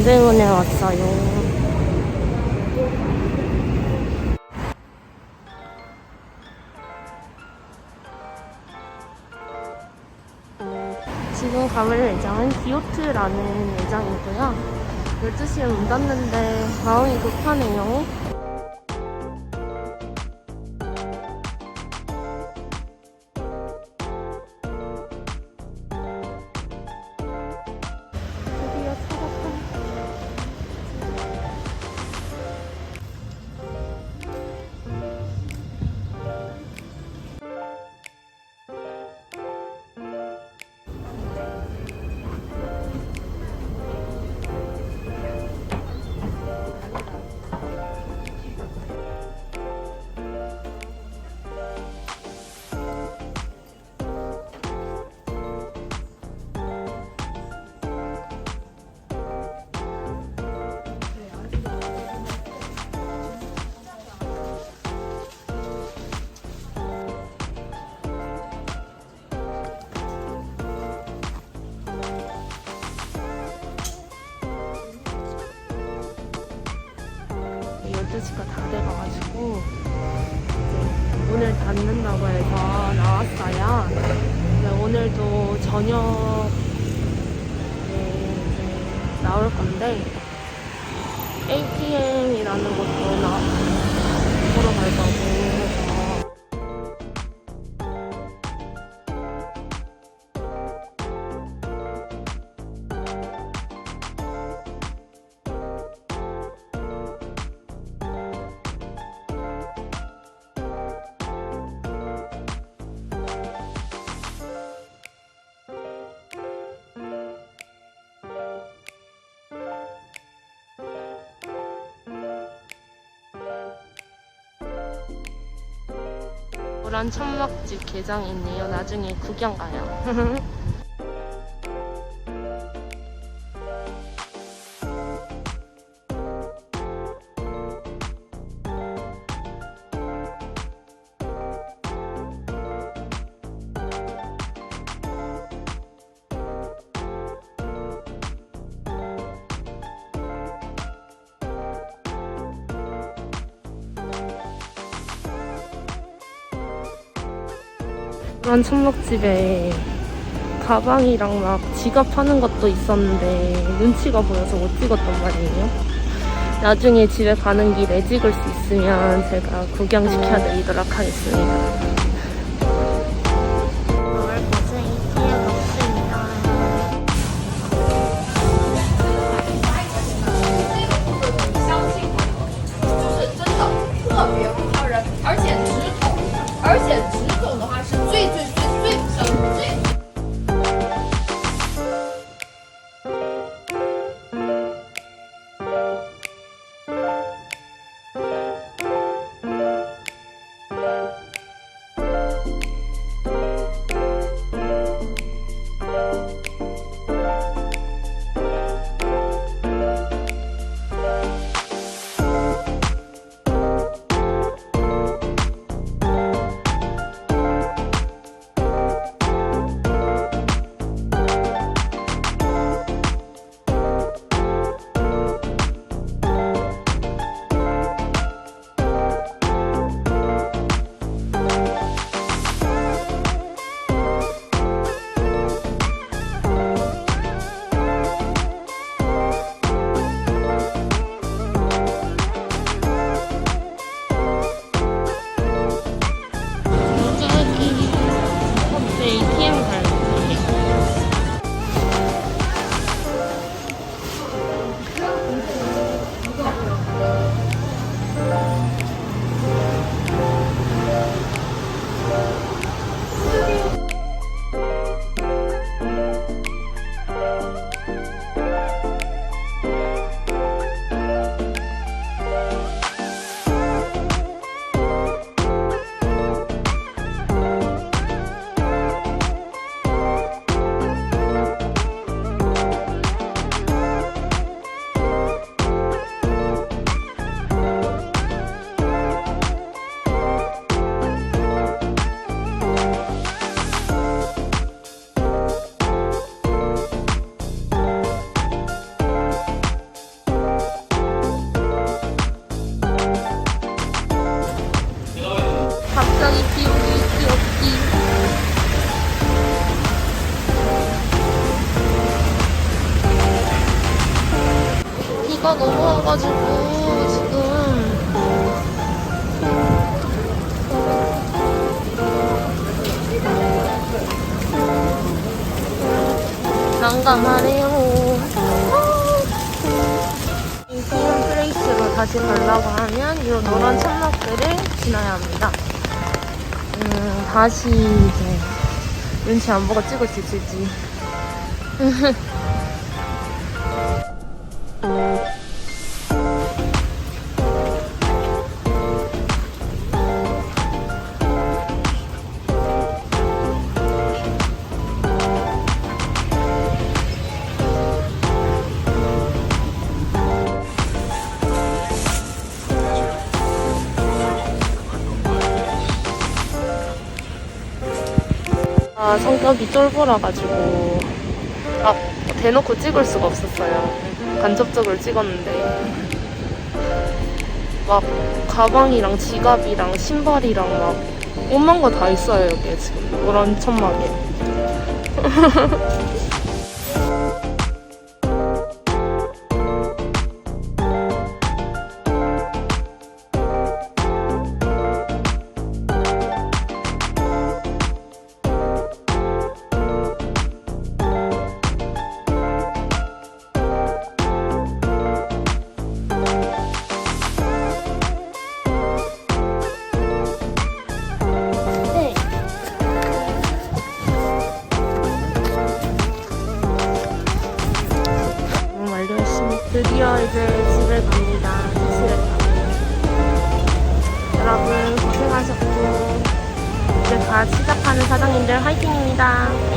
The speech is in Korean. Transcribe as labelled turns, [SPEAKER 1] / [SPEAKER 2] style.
[SPEAKER 1] 동대문에 왔어요. 지금 가볼 매장은 디오트라는 매장이고요. 12시에 문 닫는데 마음이 급하네요. 12시가 다 돼가가지고 이제 문을 닫는다고 해서 나왔어요. 오늘도 이제 나올 건데 ATM이라는 곳도 나 보러 갈 거고 노란 천막집 개장이 있네요. 나중에 구경 가요. 노란 천막집에 가방이랑 막 지갑 파는 것도 있었는데 눈치가 보여서 못 찍었단 말이에요. 나중에 집에 가는 길에 찍을 수 있으면 제가 구경시켜 드리도록 하겠습니다. 비가 너무 와가지고 지금 난감하네요. 이 비운 플레이스로 다시 가려고 하면 이 노란 천막들을 지나야 합니다. 음, 다시 이제 눈치 안 보고 찍을 수 있을지. 아, 성격이 쫄보라가지고, 아, 대놓고 찍을 수가 없었어요. 간접적으로 찍었는데. 막, 가방이랑 지갑이랑 신발이랑 막, 오만 거 다 있어요, 여기에 지금. 노란 천막에. 이제 집에 갑니다. 여러분 고생하셨고 이제 갓 시작하는 사장님들 화이팅입니다. 화이팅!